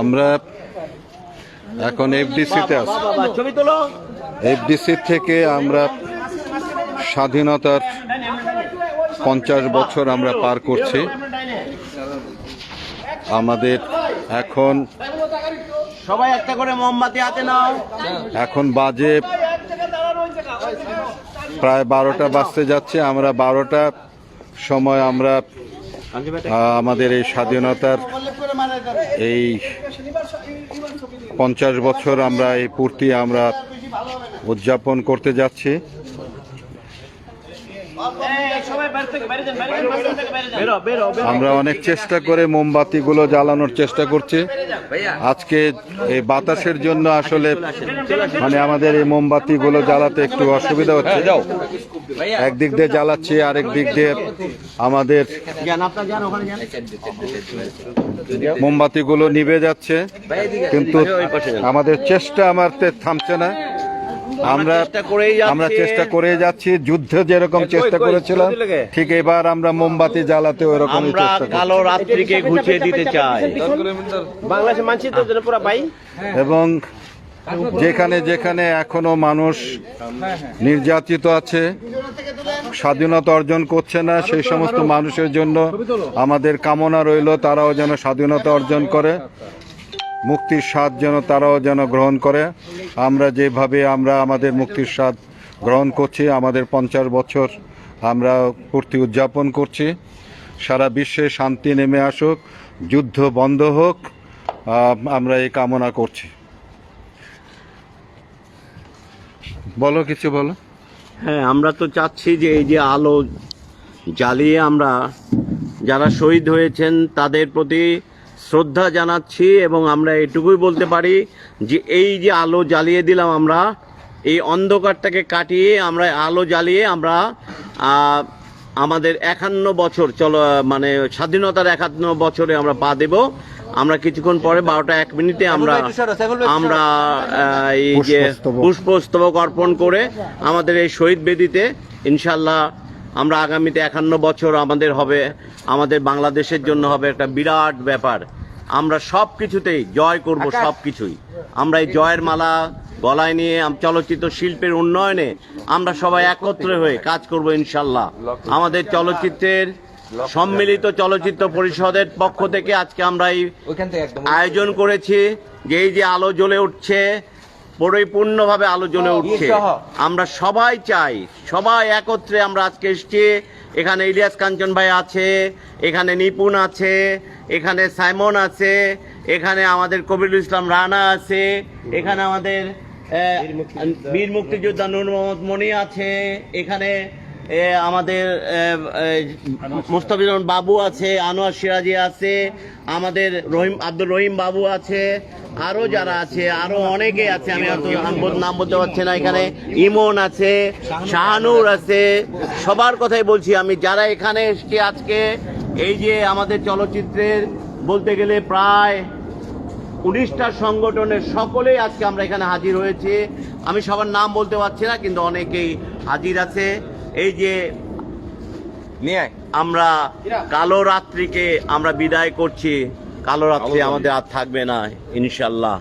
আমরা এখন এফডিসিতে আছি। এফডিসি থেকে আমরা স্বাধীনতার পঞ্চাশ বছর আমরা পার করছি। আমাদের এখন সবাই একটা করে মোমবাতি হাতে নাও। এখন বাজে প্রায় বারোটা বাজতে যাচ্ছে। আমরা বারোটা সময় আমরা আমাদের এই স্বাধীনতার এই পঞ্চাশ বছর আমরা এই পূর্তি আমরা উদযাপন করতে যাচ্ছি। আমরা অনেক চেষ্টা করে মোমবাতিগুলো জ্বালানোর চেষ্টা করছি। আজকে এই বাতাসের জন্য আসলে মানে আমাদের এই মোমবাতিগুলো জ্বালাতে একটু অসুবিধা হচ্ছে। একদিক দিয়ে জ্বালাচ্ছি আরেক দিক দিয়ে আমাদের মোমবাতিগুলো নিভে যাচ্ছে। কিন্তু আমাদের চেষ্টা আমার থামছে না। আমরা চেষ্টা আমরা চেষ্টা করে যাচ্ছি। যুদ্ধে যেরকম চেষ্টা করেছিলাম ঠিক এবার আমরা মোমবাতি জ্বালাতে চেষ্টা করছি। কালো রাত্রিকে ঘুচিয়ে দিতে চাই। বাংলাদেশের মানচিত্র পুরো পাই এবং যেখানে যেখানে এখনও মানুষ নির্যাতিত আছে স্বাধীনতা অর্জন করছে না সেই সমস্ত মানুষের জন্য আমাদের কামনা রইল তারাও যেন স্বাধীনতা অর্জন করে। মুক্তির স্বাদ যেন তারাও যেন গ্রহণ করে। আমরা যেভাবে আমরা আমাদের মুক্তির স্বাদ গ্রহণ করছি, আমাদের পঞ্চাশ বছর আমরা পূর্তি উদযাপন করছি। সারা বিশ্বে শান্তি নেমে আসুক, যুদ্ধ বন্ধ হোক আমরা এই কামনা করছি। বলো কিছু বলো। হ্যাঁ আমরা তো চাচ্ছি যে এই যে আলো জ্বালিয়ে আমরা যারা শহীদ হয়েছেন তাদের প্রতি শ্রদ্ধা জানাচ্ছি এবং আমরা এটুকুই বলতে পারি যে এই যে আলো জ্বালিয়ে দিলাম আমরা এই অন্ধকারটাকে কাটিয়ে আমরা আলো জ্বালিয়ে আমরা আমাদের একান্ন বছর চলো মানে স্বাধীনতার একান্ন বছরে আমরা পা দেব। আমরা কিছুক্ষণ পরে বারোটা এক মিনিটে আমরা আমরা এই যে পুষ্পস্তবক। পুষ্পস্তবক অর্পণ করে আমাদের এই শহীদ বেদিতে ইনশাল্লাহ আমরা আগামীতে একান্ন বছর আমাদের হবে আমাদের বাংলাদেশের জন্য হবে একটা বিরাট ব্যাপার। আমরা সব কিছুতেই জয় করব সব কিছুই আমরা এই জয়ের মালা গলায় নিয়ে চলচ্চিত্র শিল্পের উন্নয়নে আমরা সবাই একত্রে হয়ে কাজ করব ইনশাল্লাহ। আমাদের চলচ্চিত্রের সম্মিলিত চলচ্চিত্র পরিষদের পক্ষ থেকে আজকে আমরা এই আয়োজন করেছি। যে এই যে আলো জ্বলে উঠছে পরিপূর্ণভাবে আলো জ্বলে উঠছে। আমরা সবাই চাই সবাই একত্রে আমরা আজকে এসছি। এখানে ইলিয়াস কাঞ্চন ভাই আছে, এখানে নিপুণ আছে, এখানে সাইমন আছে, এখানে আমাদের কবিরুল ইসলাম রানা আছে, এখানে আমাদের বীর মুক্তিযোদ্ধা নূর মোহাম্মদ মনি আছে, এখানে আমাদের মুস্তাফিজুর বাবু আছে, আনোয়ার সিরাজি আছে, আমাদের রহিম আব্দুল রহিম বাবু আছে আরও যারা আছে আরও অনেকে আছে আমি নাম বলতে পারছি না এখানে। ইমন আছে শাহানুর আছে সবার কথাই বলছি আমি। যারা এখানে এসছে আজকে এই যে আমাদের চলচ্চিত্রের বলতে গেলে প্রায় উনিশটা সংগঠনের সকলেই আজকে আমরা এখানে হাজির হয়েছি। আমি সবার নাম বলতে পারছি না কিন্তু অনেকেই হাজির আছে। এই যে আমরা কালো রাত্রিকে আমরা বিদায় করছি। কালো রাত্রি আমাদের আর থাকবে না ইনশাল্লাহ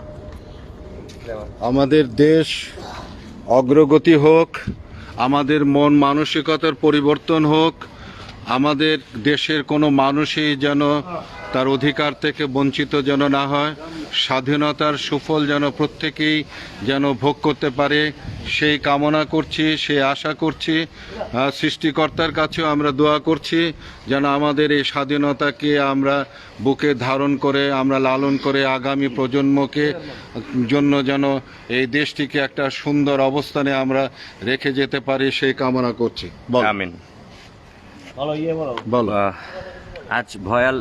আমাদের দেশ অগ্রগতি হোক আমাদের মন মানসিকতার পরিবর্তন হোক আমাদের দেশের কোনো মানুষই যেন তার অধিকার থেকে বঞ্চিত যেন না হয় স্বাধীনতার সুফল যেন প্রত্যেকেই যেন ভোগ করতে পারে সেই কামনা করছি সেই আশা করছি। সৃষ্টিকর্তার কাছেও আমরা দোয়া করছি যেন আমাদের এই স্বাধীনতাকে আমরা বুকে ধারণ করে আমরা লালন করে আগামী প্রজন্মকে জন্য যেন এই দেশটিকে একটা সুন্দর অবস্থানে আমরা রেখে যেতে পারি সেই কামনা করছি। বল। আমিন। বলো ইয়ে বলো। আজ ভয়াল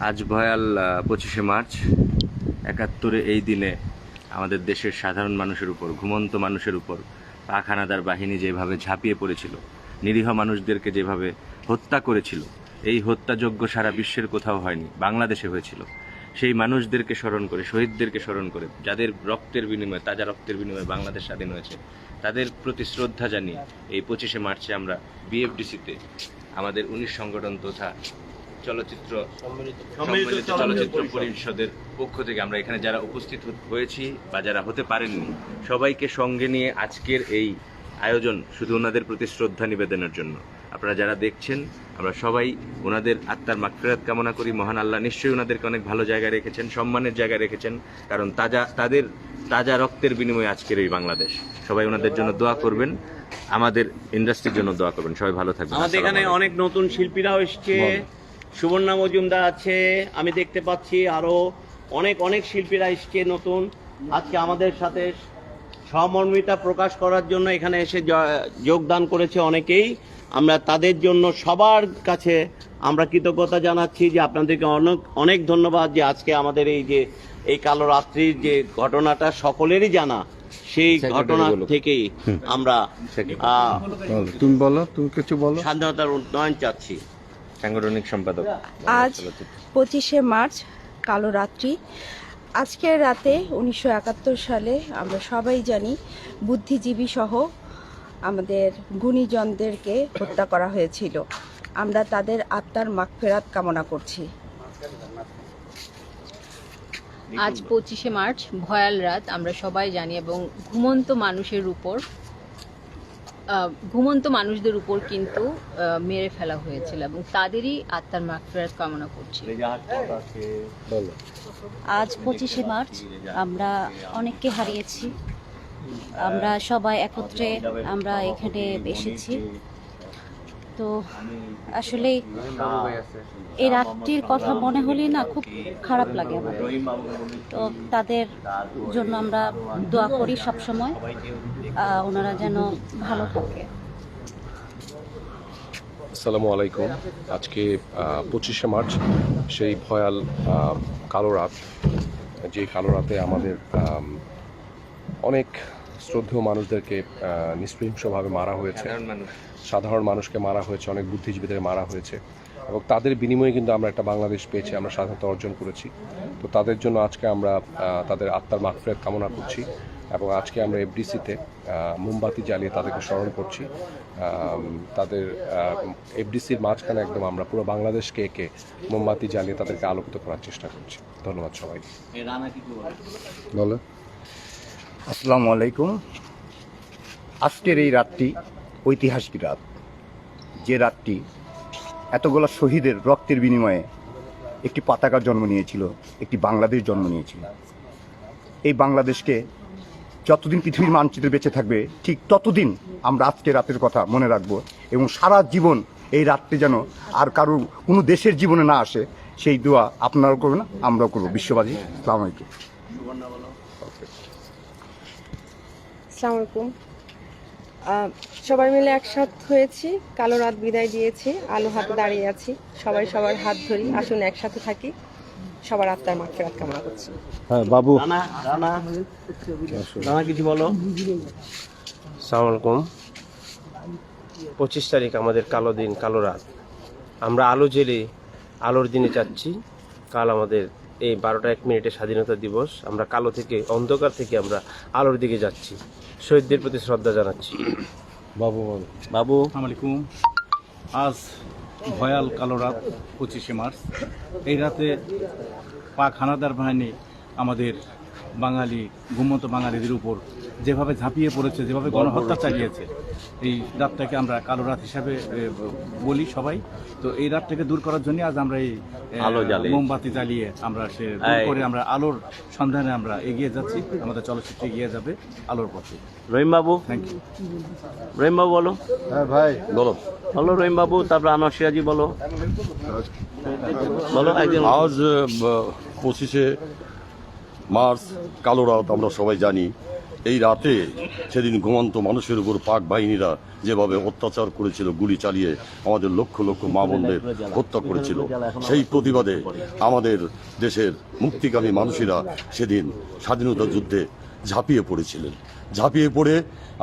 আজ ভয়াল পঁচিশে মার্চ। একাত্তরে এই দিনে আমাদের দেশের সাধারণ মানুষের উপর, ঘুমন্ত মানুষের উপর পাখানাদার বাহিনী যেভাবে ঝাঁপিয়ে পড়েছিল, নিরীহ মানুষদেরকে যেভাবে হত্যা করেছিল, এই হত্যাযোগ্য সারা বিশ্বের কোথাও হয়নি, বাংলাদেশে হয়েছিল। সেই মানুষদেরকে স্মরণ করে, শহীদদেরকে স্মরণ করে, যাদের রক্তের বিনিময়ে, তাজা রক্তের বিনিময়ে বাংলাদেশ স্বাধীন হয়েছে, তাদের প্রতি শ্রদ্ধা জানিয়ে এই পঁচিশে মার্চে আমরা বিএফডিসিতে আমাদের উনিশ সংগঠন তথা চলচ্চিত্র সম্মিলিত চলচ্চিত্র পরিষদের পক্ষ থেকে আমরা এখানে যারা উপস্থিত হ- হয়েছি বা যারা হতে পারেননি সবাইকে সঙ্গে নিয়ে আজকের এই আয়োজন শুধু ওনাদের প্রতি শ্রদ্ধা নিবেদনের জন্য। আপনারা যারা দেখছেন আমরা সবাই ওনাদের আত্মার মাগফিরাত কামনা করি। মহান আল্লাহ নিশ্চয়ই ওনাদেরকে অনেক ভালো জায়গায় রেখেছেন সম্মানের জায়গায় রেখেছেন কারণ তাজা তাদের তাজা রক্তের বিনিময়ে আজকের এই বাংলাদেশ। সবাই ওনাদের জন্য দোয়া করবেন আমাদের ইন্ডাস্ট্রির জন্য দোয়া করবেন। সবাই ভালো থাকবেন। আমাদের এখানে অনেক নতুন শিল্পীরাও এসছে। সুবর্ণা মজুমদার আছে আমি দেখতে পাচ্ছি আরও অনেক অনেক শিল্পীরা এসছে নতুন। আজকে আমাদের সাথে সহমর্মিতা প্রকাশ করার জন্য এখানে এসে যোগদান করেছে অনেকেই। আমরা তাদের জন্য সবার কাছে আমরা কৃতজ্ঞতা জানাচ্ছি যে আপনাদেরকে অনেক অনেক ধন্যবাদ যে আজকে আমাদের এই যে এই কালো রাত্রির যে ঘটনাটা সকলেরই জানা সেই ঘটনা থেকেই আমরা তুমি বলো তুমি কিছু বলো। স্বাধীনতার উন্নয়ন চাচ্ছি। সাংগঠনিক সম্পাদক। আজ পঁচিশে মার্চ কালো রাত্রি। আজকের রাতে উনিশশো একাত্তর সালে আমরা সবাই জানি বুদ্ধিজীবী সহ আমাদের গুণীজনদেরকে হত্যা করা হয়েছিল। আমরা তাদের আত্মার মাগফেরাত কামনা করছি। আজ পঁচিশে মার্চ ভয়াল রাত আমরা সবাই জানি এবং ঘুমন্ত মানুষের উপর ঘুমন্ত মানুষদের উপর কিন্তু মেরে ফেলা হয়েছিল এবং তাদেরই আত্মার মাগফিরাত কামনা করছি। আজ পঁচিশে মার্চ, আমরা অনেককে হারিয়েছি। আমরা সবাই একত্রে আমরা এখানে এসেছি। তো আসলে এই রাতটির কথা মনে হলেই না খুব খারাপ লাগে আমার। তো তাদের জন্য আমরা দোয়া করি সবসময় ওনারা যেন ভালো থাকে। আসসালামু আলাইকুম। আজকে পঁচিশে মার্চ সেই ভয়াল কালো রাত যে কালো রাতে আমাদের অনেক শ্রদ্ধেয় মানুষদেরকে আহ, নিষ্পৃংসভাবে মারা হয়েছে। সাধারণ মানুষকে মারা হয়েছে অনেক বুদ্ধিজীবীদের মারা হয়েছে। এবং তাদের বিনিময়ে কিন্তু আমরা একটা বাংলাদেশ পেয়েছি আমরা স্বাধীনতা অর্জন করেছি। তো তাদের জন্য আজকে আমরা তাদের আত্মার মাগফিরাত কামনা করছি এবং আজকে আমরা এফডিসিতে মোমবাতি জ্বালিয়ে তাদেরকে স্মরণ করছি। তাদের এফডিসির মাঝখানে একদম আমরা পুরো বাংলাদেশকে একে মোমবাতি জ্বালিয়ে তাদেরকে আলোকিত করার চেষ্টা করছি। ধন্যবাদ সবাই বলো? আসসালামু আলাইকুম। আজকের এই রাতটি ঐতিহাসিক রাত। যে রাতটি এতগুলো শহীদের রক্তের বিনিময়ে একটি পতাকার জন্ম নিয়েছিল, একটি বাংলাদেশ জন্ম নিয়েছিল। এই বাংলাদেশকে যতদিন পৃথিবীর মানচিত্রে বেঁচে থাকবে, ঠিক ততদিন আমরা আজকে রাতের কথা মনে রাখব এবং সারা জীবন এই রাতটি যেন আর কারও কোনো দেশের জীবনে না আসে, সেই দোয়া আপনারাও করবেন, আমরাও করব। বিশ্ববাদী আলাইকুম। আসসালামু আলাইকুম। সবাই মিলে একসাথ হয়েছি কালো রাত বিদায় দিয়েছি আলো হাতে দাঁড়িয়ে আছি সবাই সবার হাত ধরি আসুন একসাথে থাকি সবার আত্মার মাগফিরাত কামনা করছি। হ্যাঁ বাবু। রানা রানা রানা কিছু বলো। সালাম আলাইকুম। পঁচিশ তারিখ আমাদের কালো দিন কালো রাত। আমরা আলো জেলে আলোর দিনে যাচ্ছি। কাল আমাদের এই বারোটা এক মিনিটে স্বাধীনতা দিবস। আমরা কালো থেকে অন্ধকার থেকে আমরা আলোর দিকে যাচ্ছি। শহীদদের প্রতি শ্রদ্ধা জানাচ্ছি। বাবু বল বাবু। আলাইকুম। আজ ভয়াল কালো রাত পঁচিশে মার্চ। এই রাতে পাক হানাদার বাহিনী আমাদের বাঙালি ঘুমন্ত বাঙালিদের উপর যেভাবে ঝাঁপিয়ে পড়েছে যেভাবে গণহত্যা চালিয়েছে এই রাতটাকে আমরা কালো রাত হিসাবে বলি সবাই। তো এই রাতটাকে দূর করার জন্য আজ আমরা এই আলো। মোমবাতি জ্বালিয়ে আমরা সে। করে আমরা আলোর সন্ধানে আমরা এগিয়ে যাচ্ছি। আমাদের চলচ্চিত্র এগিয়ে যাবে আলোর পথে। রহিম বাবু থ্যাংক ইউ রহিম বাবু বলো। হ্যাঁ ভাই। বলো। বলো রহিম বাবু তারপর আনোয়ার সিরাজি বলো। বলো একজন। আজ পঁচিশে মার্চ কালো রাত আমরা সবাই জানি। এই রাতে সেদিন ঘুমন্ত মানুষের উপর পাক বাহিনীরা যেভাবে অত্যাচার করেছিল, গুলি চালিয়ে আমাদের লক্ষ লক্ষ মা বোনদের হত্যা করেছিল, সেই প্রতিবাদে আমাদের দেশের মুক্তিকামী মানুষেরা সেদিন স্বাধীনতা যুদ্ধে ঝাঁপিয়ে পড়েছিলেন। ঝাঁপিয়ে পড়ে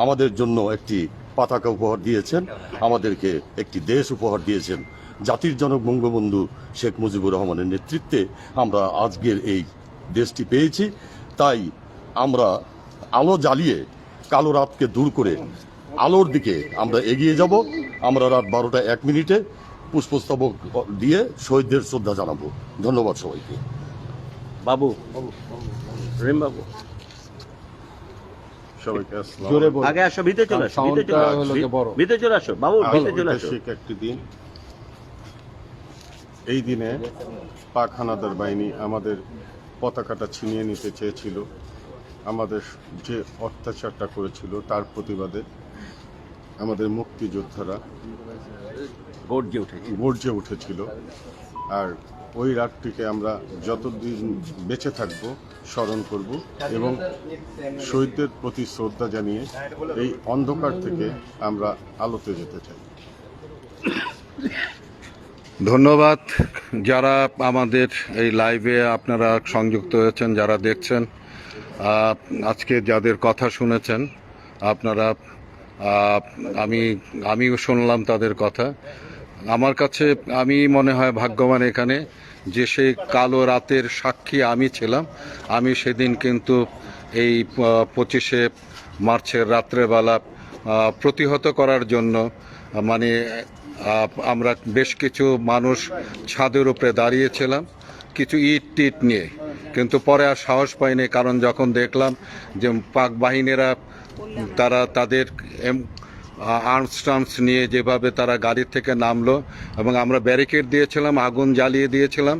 আমাদের জন্য একটি পতাকা উপহার দিয়েছেন, আমাদেরকে একটি দেশ উপহার দিয়েছেন। জাতির জনক বঙ্গবন্ধু শেখ মুজিবুর রহমানের নেতৃত্বে আমরা আজকের এই দেশটি পেয়েছি। তাই আমরা আলো জ্বালিয়ে কালো রাতকে দূর করে আলোর দিকে আমরা এগিয়ে যাব। আমরা রাত বারোটা এক মিনিটে পুষ্পস্তবক দিয়ে শহীদদের শ্রদ্ধা জানাব। ধন্যবাদ সবাইকে। বাবু রিম বাবু সবাইকে আসসালাম জোরে আগে আসো ভিতরে চলে আসো ভিতরে চলে আসো। হলো বড়। ভিতরে চলে আসো বাবু ভিতরে চলে আসো। একটি দিন। এই দিনে পাক হানাদার বাহিনী আমাদের পতাকাটা ছিনিয়ে নিতে চেয়েছিল। আমাদের যে অত্যাচারটা করেছিল তার প্রতিবাদে আমাদের মুক্তিযোদ্ধারা গর্জে উঠেছে গর্জে উঠেছিল। আর ওই রাতটিকে আমরা যতদিন বেঁচে থাকব স্মরণ করব এবং শহীদদের প্রতি শ্রদ্ধা জানিয়ে এই অন্ধকার থেকে আমরা আলোতে যেতে চাই। ধন্যবাদ যারা আমাদের এই লাইভে আপনারা সংযুক্ত হয়েছেন যারা দেখছেন। আজকে যাদের কথা শুনেছেন, আপনারা আমি, আমিও শুনলাম তাদের কথা। আমার কাছে, আমি মনে হয় ভাগ্যবান এখানে যে সেই কালো রাতের সাক্ষী আমি ছিলাম। আমি সেদিন কিন্তু এই পঁচিশে মার্চের রাত্রেবেলা প্রতিহত করার জন্য মানে আমরা বেশ কিছু মানুষ ছাদের উপরে দাঁড়িয়েছিলাম। কিছু ইট টিট নিয়ে। কিন্তু পরে আর সাহস পাইনি, কারণ যখন দেখলাম যে পাক বাহিনীরা তারা তাদের আর্মস টার্মস নিয়ে যেভাবে তারা গাড়ির থেকে নামলো এবং আমরা ব্যারিকেড দিয়েছিলাম, আগুন জ্বালিয়ে দিয়েছিলাম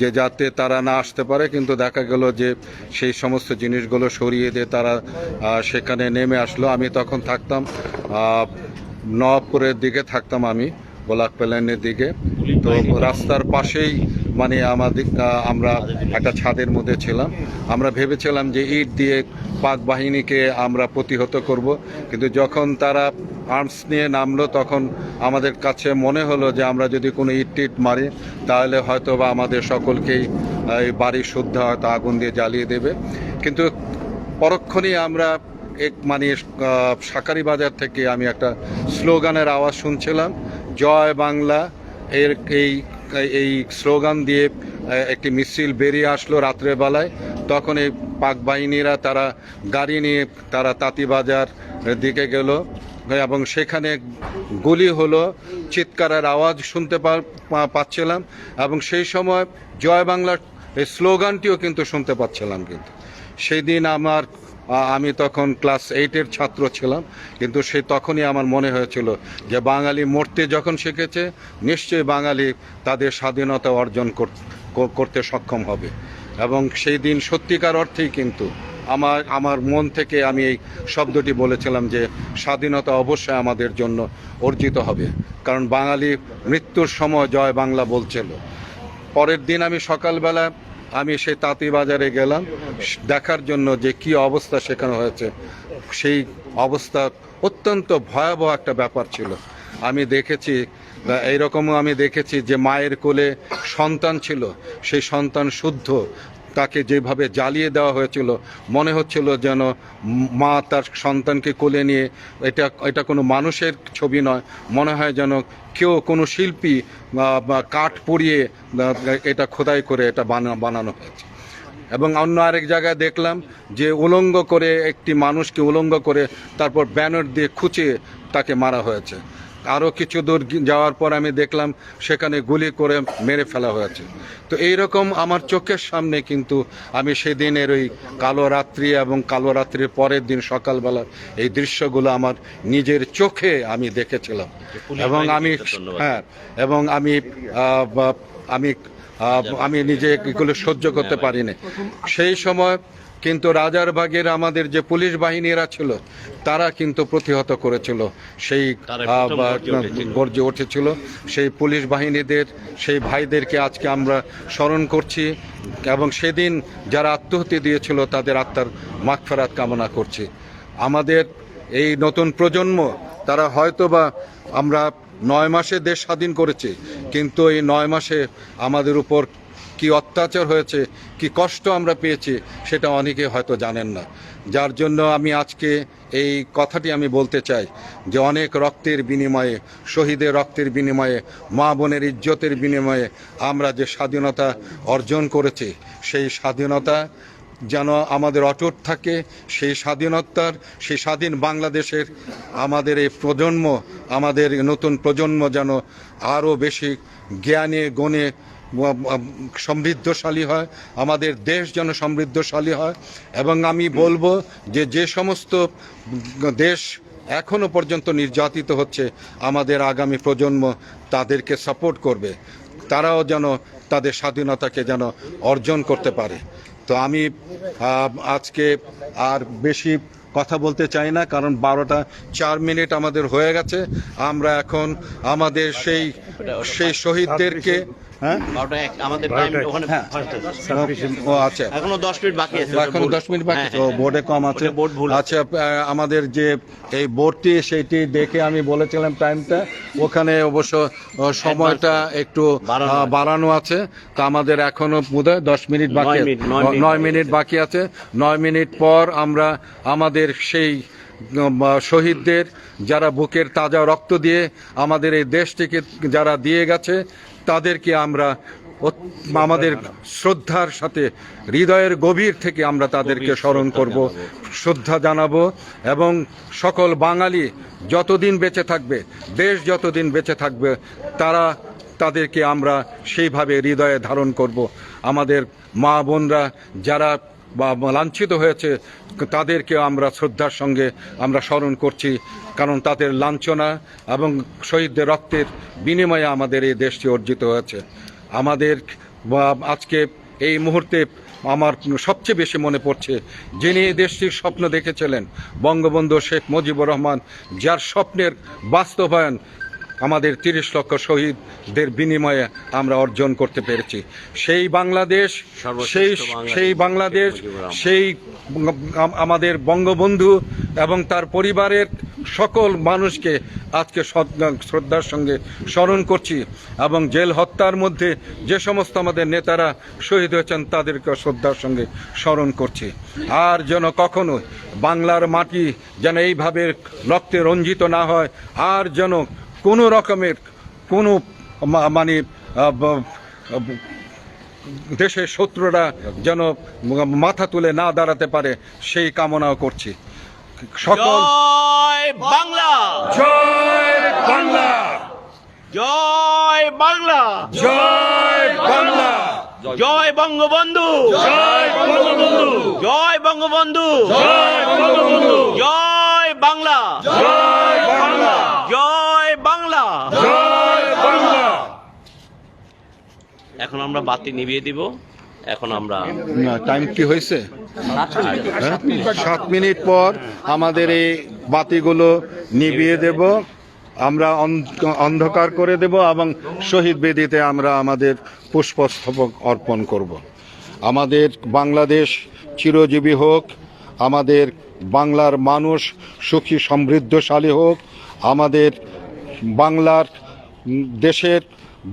যে যাতে তারা না আসতে পারে। কিন্তু দেখা গেল যে সেই সমস্ত জিনিসগুলো সরিয়ে দিয়ে তারা সেখানে নেমে আসলো। আমি তখন থাকতাম নবপুরের দিকে থাকতাম আমি। গোলাপ প্যালেনের দিকে। তো রাস্তার পাশেই মানে আমাদের আমরা একটা ছাদের মধ্যে ছিলাম। আমরা ভেবেছিলাম যে ইট দিয়ে পাক বাহিনীকে আমরা প্রতিহত করব। কিন্তু যখন তারা আর্মস নিয়ে নামলো তখন আমাদের কাছে মনে হলো যে আমরা যদি কোনো ইট টিট মারি তাহলে হয়তো বা আমাদের সকলকেই এই বাড়ি শুদ্ধ হয়তো আগুন দিয়ে জ্বালিয়ে দেবে। কিন্তু পরক্ষণেই আমরা এক মানে শাকারি বাজার থেকে আমি একটা স্লোগানের আওয়াজ শুনছিলাম। জয় বাংলা এর এই এই স্লোগান দিয়ে একটি মিছিল বেরিয়ে আসলো রাত্রেবেলায়। তখন এই পাক বাহিনীরা তারা গাড়ি নিয়ে তারা তাঁতিবাজার দিকে গেল এবং সেখানে গুলি হলো, চিৎকারের আওয়াজ শুনতে পাচ্ছিলাম এবং সেই সময় জয় বাংলার এই স্লোগানটিও কিন্তু শুনতে পাচ্ছিলাম কিন্তু। সেই দিন আমার আমি তখন ক্লাস এইটের ছাত্র ছিলাম, কিন্তু সে তখনই আমার মনে হয়েছিল যে বাঙালি মরতে যখন শিখেছে, নিশ্চয়ই বাঙালি তাদের স্বাধীনতা অর্জন কর- কর- করতে সক্ষম হবে। এবং সেই দিন সত্যিকার অর্থেই কিন্তু আমার আমার মন থেকে আমি এই শব্দটি বলেছিলাম যে স্বাধীনতা অবশ্যই আমাদের জন্য অর্জিত হবে। কারণ বাঙালি মৃত্যুর সময় জয় বাংলা বলছিল। পরের দিন আমি সকালবেলা আমি সেই তাঁতি বাজারে গেলাম। দেখার জন্য যে কি অবস্থা সেখানে হয়েছে, সেই অবস্থা অত্যন্ত ভয়াবহ একটা ব্যাপার ছিল। আমি দেখেছি এইরকমও আমি দেখেছি যে মায়ের কোলে সন্তান ছিল, সেই সন্তান শুদ্ধ তাকে যেভাবে জ্বালিয়ে দেওয়া হয়েছিল, মনে হচ্ছিল যেন মা তার সন্তানকে কোলে নিয়ে, এটা এটা কোনো মানুষের ছবি নয়, মনে হয় যেন কেউ কোনো শিল্পী বা কাঠ পুড়িয়ে এটা খোদাই করে এটা বানা, বানানো হয়েছে। এবং অন্য আরেক জায়গায় দেখলাম যে উলঙ্গ করে একটি মানুষকে উলঙ্গ করে তারপর ব্যানার দিয়ে খুঁচিয়ে তাকে মারা হয়েছে। আরও কিছু দূর যাওয়ার পর আমি দেখলাম সেখানে গুলি করে মেরে ফেলা হয়েছে। তো এই রকম আমার চোখের সামনে কিন্তু আমি সেদিনের ওই কালো রাত্রি এবং কালো রাত্রির পরের দিন সকালবেলা এই দৃশ্যগুলো আমার নিজের চোখে আমি দেখেছিলাম। এবং আমি হ্যাঁ এবং আমি আমি আমি নিজে এগুলো সহ্য করতে পারিনি। সেই সময় কিন্তু রাজারবাগের আমাদের যে পুলিশ বাহিনীরা ছিল তারা কিন্তু প্রতিহত করেছিল। সেই গর্জে উঠেছিল। সেই পুলিশ বাহিনীদের সেই ভাইদেরকে আজকে আমরা স্মরণ করছি এবং সেদিন যারা আত্মহত্যা দিয়েছিল তাদের আত্মার মাগফেরাত কামনা করছি। আমাদের এই নতুন প্রজন্ম তারা হয়তো বা আমরা নয় মাসে দেশ স্বাধীন করেছি কিন্তু এই নয় মাসে আমাদের উপর কি অত্যাচার হয়েছে, কি কষ্ট আমরা পেয়েছি, সেটা অনেকে হয়তো জানেন না। যার জন্য আমি আজকে এই কথাটি আমি বলতে চাই যে অনেক রক্তের বিনিময়ে, শহীদের রক্তের বিনিময়ে, মা বোনের ইজ্জতের বিনিময়ে আমরা যে স্বাধীনতা অর্জন করেছি, সেই স্বাধীনতা যেন আমাদের অটুট থাকে, সেই স্বাধীনতার, সেই স্বাধীন বাংলাদেশের আমাদের এই প্রজন্ম, আমাদের নতুন প্রজন্ম যেন আরও বেশি জ্ঞানে, গুণে সমৃদ্ধশালী হয়, আমাদের দেশ যেন সমৃদ্ধশালী হয়। এবং আমি বলব যে যে সমস্ত দেশ এখনও পর্যন্ত নির্যাতিত হচ্ছে, আমাদের আগামী প্রজন্ম তাদেরকে সাপোর্ট করবে। তারাও যেন তাদের স্বাধীনতাকে যেন অর্জন করতে পারে। তো আমি আজকে আর বেশি কথা বলতে চাই না, কারণ বারোটা চার মিনিট আমাদের হয়ে গেছে। আমরা এখন আমাদের সেই সেই শহীদদেরকে হ্যাঁ? আমাদের টাইম ওখানে ও আচ্ছা। এখনও দশ মিনিট বাকি আছে এখন দশ মিনিট বাকি হ্যাঁ, তো বোর্ডে কম আছে। ভুল আছে। আচ্ছা আমাদের যে এই বোর্ডটি সেইটি দেখে আমি বলেছিলাম টাইমটা ওখানে অবশ্য সময়টা একটু বাড়ানো আছে। তা আমাদের এখনও বোধহয় দশ মিনিট বাকি নয় মিনিট বাকি আছে। নয় মিনিট পর আমরা আমাদের সেই শহীদদের যারা বুকের তাজা রক্ত দিয়ে আমাদের এই দেশটিকে যারা দিয়ে গেছে তাদেরকে আমরা আমাদের শ্রদ্ধার সাথে হৃদয়ের গভীর থেকে আমরা তাদেরকে স্মরণ করব শ্রদ্ধা জানাব এবং সকল বাঙালি যতদিন বেঁচে থাকবে দেশ যতদিন বেঁচে থাকবে তারা তাদেরকে আমরা সেইভাবে হৃদয়ে ধারণ করব। আমাদের মা বোনরা যারা বা লাঞ্ছিত হয়েছে, তাদেরকে আমরা শ্রদ্ধার সঙ্গে আমরা স্মরণ করছি, কারণ তাদের লাঞ্ছনা এবং শহীদদের রক্তের বিনিময়ে আমাদের এই দেশটি অর্জিত হয়েছে। আমাদের আজকে এই মুহূর্তে আমার সবচেয়ে বেশি মনে পড়ছে, যিনি এই দেশটির স্বপ্ন দেখেছিলেন, বঙ্গবন্ধু শেখ মুজিবুর রহমান, যার স্বপ্নের বাস্তবায়ন আমাদের তিরিশ লক্ষ শহীদদের বিনিময়ে আমরা অর্জন করতে পেরেছি সেই বাংলাদেশ সেই বাংলাদেশ, সেই বাংলাদেশ। সেই আমাদের বঙ্গবন্ধু এবং তার পরিবারের সকল মানুষকে আজকে শ্রদ্ধার সঙ্গে স্মরণ করছি এবং জেল হত্যার মধ্যে যে সমস্ত আমাদের নেতারা শহীদ হয়েছেন তাদেরকে শ্রদ্ধার সঙ্গে স্মরণ করছি আর যেন কখনো বাংলার মাটি যেন এইভাবে রক্তে রঞ্জিত না হয় আর যেন কোনো রকমের কোনো মানে দেশের শত্রুরা যেন মাথা তুলে না দাঁড়াতে পারে সেই কামনাও করছি। সকল জয় বাংলা! জয় বাংলা! জয় বাংলা! জয় বাংলা! জয় বঙ্গবন্ধু! জয় বঙ্গবন্ধু! জয় বঙ্গবন্ধু! জয় বঙ্গবন্ধু! জয় বাংলা! জয় বাংলা জয় বাংলা জয় বাংলা এখন আমরা বাতি নিভিয়ে দিব। এখন আমরা না টাইম কি হয়েছে? হ্যাঁ? সাত মিনিট পর আমাদের এই বাতিগুলো নিভিয়ে দেব। আমরা অন্ধকার করে দেব এবং শহীদ বেদিতে আমরা আমাদের পুষ্পস্তবক অর্পণ করব। আমাদের বাংলাদেশ চিরজীবী হোক, আমাদের বাংলার মানুষ সুখী, সমৃদ্ধশালী হোক, আমাদের বাংলার দেশের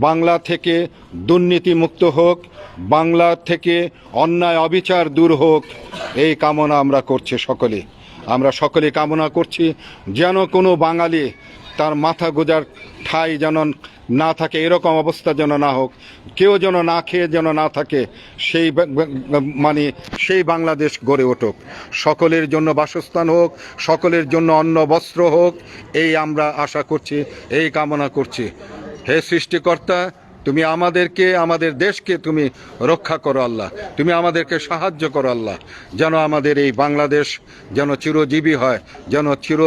বাংলা থেকে দুর্নীতিমুক্ত হোক, বাংলা থেকে অন্যায় অবিচার দূর হোক, এই কামনা আমরা করছি সকলে। আমরা সকলে কামনা করছি যেন কোনো বাঙালি তার মাথা গোজার ঠাই যেন না থাকে, এরকম অবস্থা যেন না হোক, কেউ যেন না খেয়ে যেন না থাকে, সেই মানে সেই বাংলাদেশ গড়ে ওঠুক সকলের জন্য বাসস্থান হোক, সকলের জন্য অন্ন, বস্ত্র হোক, এই আমরা আশা করছি, এই কামনা করছি। হে সৃষ্টিকর্তা, তুমি আমাদেরকে, আমাদের দেশকে তুমি রক্ষা করো আল্লাহ। তুমি আমাদেরকে সাহায্য করো আল্লাহ। যেন আমাদের এই বাংলাদেশ যেন চিরজীবী হয়, যেন চির,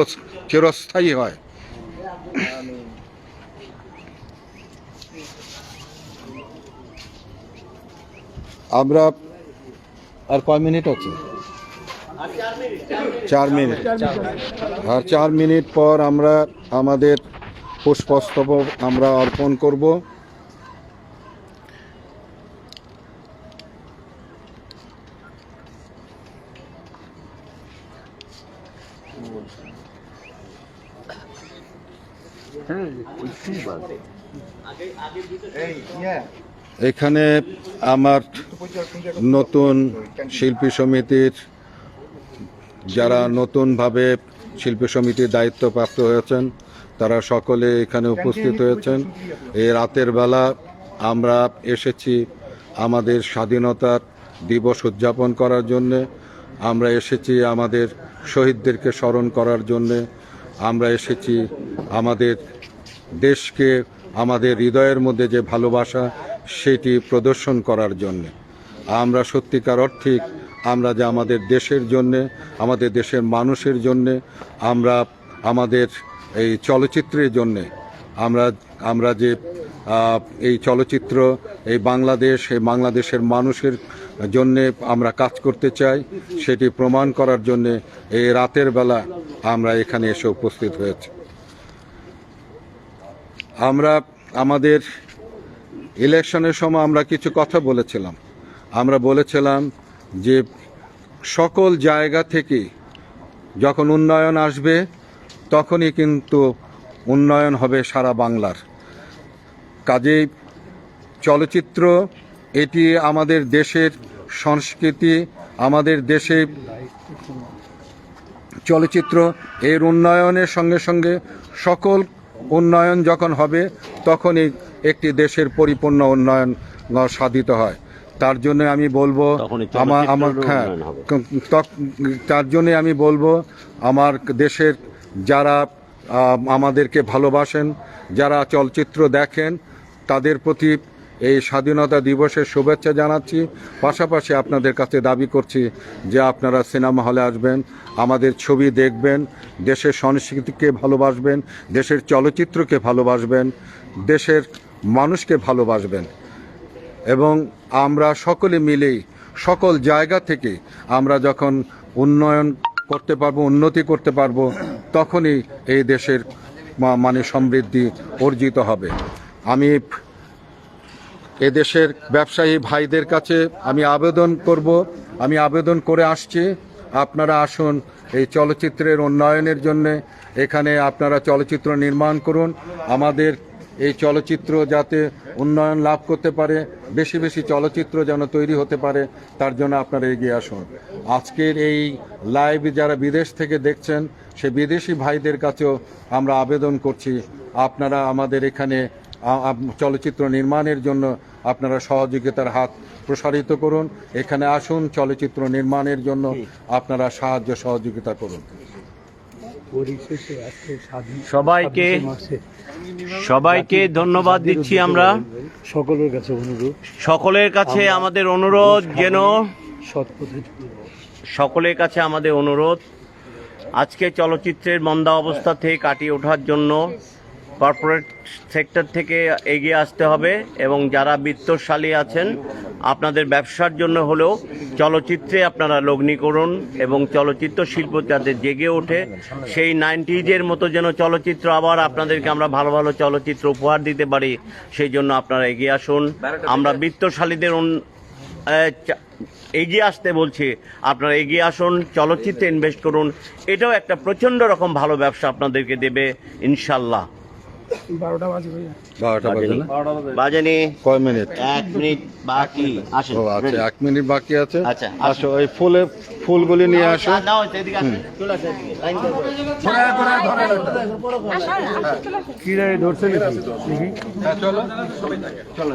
চিরস্থায়ী হয়। আমরা আর কয় মিনিট আছে? চার মিনিট। আর চার মিনিট পর আমরা আমাদের পুষ্পস্তবক আমরা অর্পণ করব। এখানে আমার নতুন শিল্পী সমিতির, যারা নতুনভাবে শিল্পী সমিতির দায়িত্বপ্রাপ্ত হয়েছেন তারা সকলে এখানে উপস্থিত হয়েছেন। এই রাতের বেলা আমরা এসেছি আমাদের স্বাধীনতার দিবস উদযাপন করার জন্যে। আমরা এসেছি আমাদের শহীদদেরকে স্মরণ করার জন্যে। আমরা এসেছি আমাদের দেশকে আমাদের হৃদয়ের মধ্যে যে ভালোবাসা সেটি প্রদর্শন করার জন্যে। আমরা সত্যিকার অর্থিক আমরা যে আমাদের দেশের জন্যে আমাদের দেশের মানুষের জন্যে আমরা আমাদের এই চলচ্চিত্রের জন্যে। আমরা আমরা যে এই চলচ্চিত্র, এই বাংলাদেশ, এই বাংলাদেশের মানুষের জন্যে আমরা কাজ করতে চাই, সেটি প্রমাণ করার জন্যে এই রাতের বেলা আমরা এখানে এসে উপস্থিত হয়েছি। আমরা, আমাদের ইলেকশনের সময় আমরা কিছু কথা বলেছিলাম। আমরা বলেছিলাম যে সকল জায়গা থেকে যখন উন্নয়ন আসবে তখনই কিন্তু উন্নয়ন হবে সারা বাংলার। কাজেই চলচ্চিত্র এটি আমাদের দেশের সংস্কৃতি আমাদের দেশে চলচ্চিত্র এর উন্নয়নের সঙ্গে সঙ্গে সকল উন্নয়ন যখন হবে তখনই একটি দেশের পরিপূর্ণ উন্নয়ন সাধিত হয়। তার জন্য আমি বলব আমার আমার হ্যাঁ তার জন্য আমি বলব আমার দেশের যারা আমাদেরকে ভালোবাসেন, যারা চলচ্চিত্র দেখেন, তাদের প্রতি এই স্বাধীনতা দিবসের শুভেচ্ছা জানাচ্ছি। পাশাপাশি আপনাদের কাছে দাবি করছি যে আপনারা সিনেমা হলে আসবেন, আমাদের ছবি দেখবেন, দেশের সংস্কৃতিকে ভালোবাসবেন, দেশের চলচ্চিত্রকে ভালোবাসবেন, দেশের মানুষকে ভালোবাসবেন। এবং আমরা সকলে মিলেই, সকল জায়গা থেকে আমরা যখন উন্নয়ন করতে পারব, উন্নতি করতে পারব, তখনই এই দেশের মানে সমৃদ্ধি অর্জিত হবে। আমি এদেশের ব্যবসায়ী ভাইদের কাছে আমি আবেদন করব, আমি আবেদন করে আসছি। আপনারা আসুন এই চলচ্চিত্রের উন্নয়নের জন্য, এখানে আপনারা চলচ্চিত্র নির্মাণ করুন। আমাদের এই চলচ্চিত্র যাতে উন্নয়ন লাভ করতে পারে, বেশি বেশি চলচ্চিত্র যেন তৈরি হতে পারে, তার জন্য আপনারা এগিয়ে আসুন। আজকের এই লাইভ যারা বিদেশ থেকে দেখছেন, সে বিদেশি ভাইদের কাছেও আমরা আবেদন করছি, আপনারা আমাদের এখানে চলচ্চিত্র নির্মাণের জন্য আপনারা সহযোগিতার হাত প্রসারিত করুন। এখানে আসুন, চলচ্চিত্র নির্মাণের জন্য আপনারা সাহায্য সহযোগিতা করুন। সবাইকে সবাইকে ধন্যবাদ দিচ্ছি আমরা। সকলের কাছে অনুরোধ। সকলের কাছে আমাদের অনুরোধ যেন সকলের কাছে আমাদের অনুরোধ আজকে চলচ্চিত্রের মন্দা অবস্থা থেকে কাটিয়ে ওঠার জন্য কর্পোরেট সেক্টর থেকে এগিয়ে আসতে হবে এবং যারা বিত্তশালী আছেন আপনাদের ব্যবসার জন্য হলেও চলচ্চিত্রে আপনারা লগ্নি করুন এবং চলচ্চিত্র শিল্প যাতে জেগে ওঠে, সেই নাইনটিজের মতো যেন চলচ্চিত্র আবার আপনাদেরকে আমরা ভালো ভালো চলচ্চিত্র উপহার দিতে পারি, সেই জন্য আপনারা এগিয়ে আসুন। আমরা বৃত্তশালীদের এগিয়ে আসতে বলছি, আপনারা এগিয়ে আসুন, চলচ্চিত্রে ইনভেস্ট করুন। এটাও একটা প্রচণ্ড রকম ভালো ব্যবসা আপনাদেরকে দেবে, ইনশাল্লাহ। বারোটা বাজে না বাজেনি কয় মিনিট এক মিনিট বাকি আসেন ও আচ্ছা এক মিনিট বাকি আছে আচ্ছা, আসো ওই ফুলে ফুলগুলি নিয়ে আসো। চলে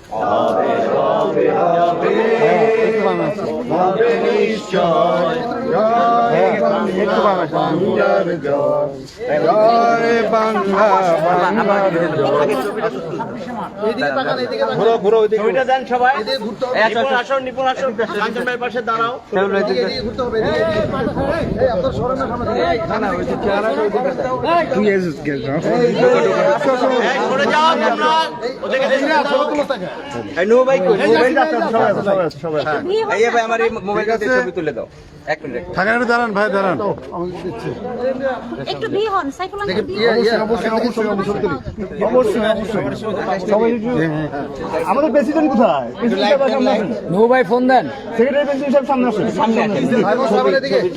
হবে হবে হবে হবে নিশ্চয় বাংলার জয় বাংলা বাংলার জয় ছবিটা দেন সবাই নিপুণ আসন নিপুণ আসন কাঞ্চন ভাইয়ের পাশে দাঁড়াও এই, সরে যাও তোমরা ওদেরকে দেখে দাও। একটু দিয়ে হন সাইকেল আমাদের প্রেসিডেন্ট কোথায়? নো ভাই ফোন দেন। সেক্রেটারি প্রেসিডেন্ট সাহেব সামনে আসুন।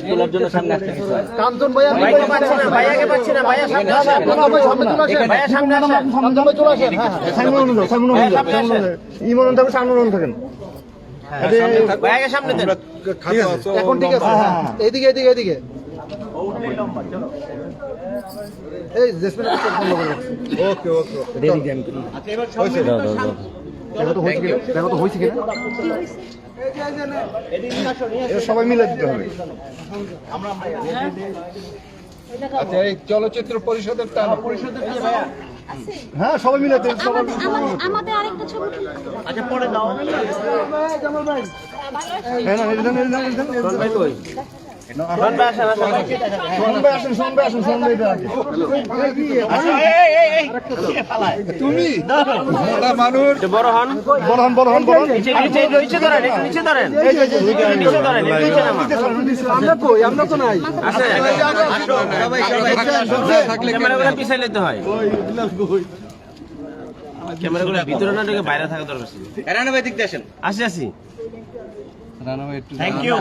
তোলার জন্য সামনে আসতে হয় কাঞ্চন ভাইয়া ভাইয়া পাচ্ছি না ভাইয়াকে পাচ্ছি না ভাইয়া সামনে আসেন। ভাইয়া সামনে আসেন সামনে চলে আসেন। সামনে অনুন সামনে অনুন সামনে ইমন সামনে থাকেন। সামনে দেন। এখন ঠিক আছে। এইদিকে এইদিকে এইদিকে এই জেসমিন ওকে ওকে। দেখো তো হয়েছে কিনা? দেখো তো হয়েছে কিনা? সবাই মিলে দিতে হবে। আচ্ছা এই চলচ্চিত্র পরিষদের হ্যাঁ সবাই মিলে আমাদের আরেকটা ছবি আচ্ছা পরে দাও। হ্যাঁ না ভাই ভাই আসেন আসেন। ভাই আসেন ভাই আসেন ভাই তুমি মানুষ বড় হন বড় হন বড় হন বড় নিচে ধরেন নিচে ধরেন নিচে ধরেন একটু আমরা কই আমরা তো নাই আসেন পিছাই নিতে হয় ক্যামেরাগুলো ভিতরে না ঢুকে বাইরে থাকা দরকার ছিল আসি আসি থ্যাংক ইউ